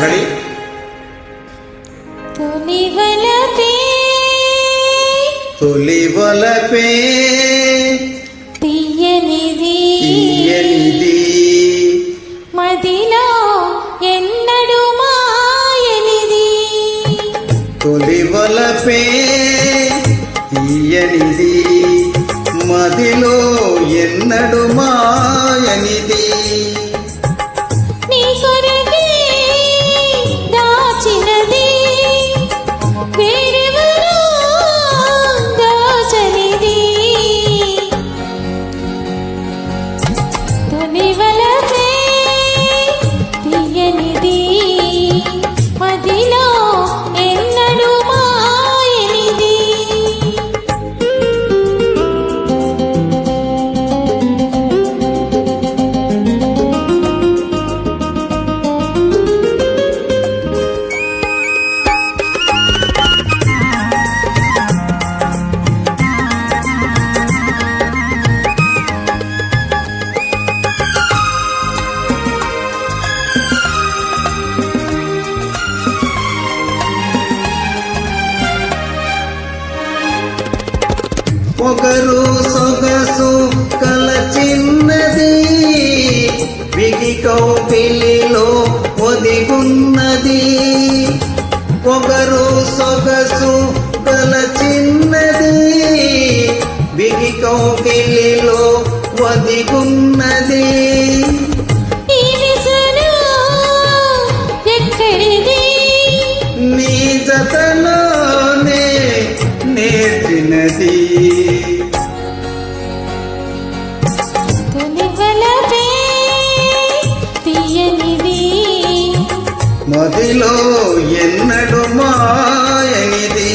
Ready తొలివలపే తొలి వలపే తీయనిది. తీయనిది. మదిలో ఎన్నడు మాయనిది. తొలి వలపే తీయనిది. మదిలో ఎన్నడు మాయనిది. పొగరు సొగసు కల చిన్నది. విగి కౌపిలిలో ఒదిగున్నది పొగరు సొగసు కల చిన్నది. విగి కౌపిలిలో ఒదిగున్నది నీ జతలోనే నేర్చినది. మదిలో ఎన్నడు మాయనిది?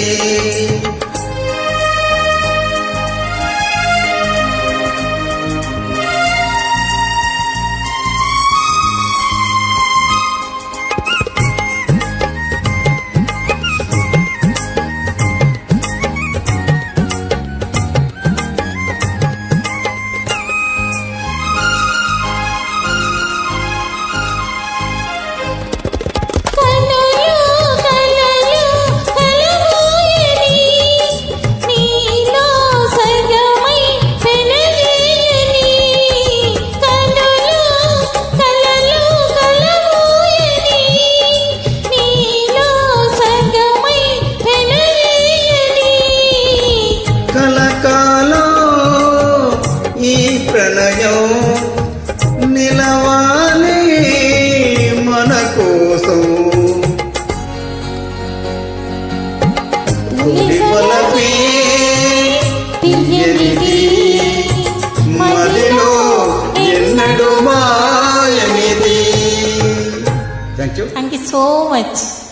ఎన్నడు మాయనిది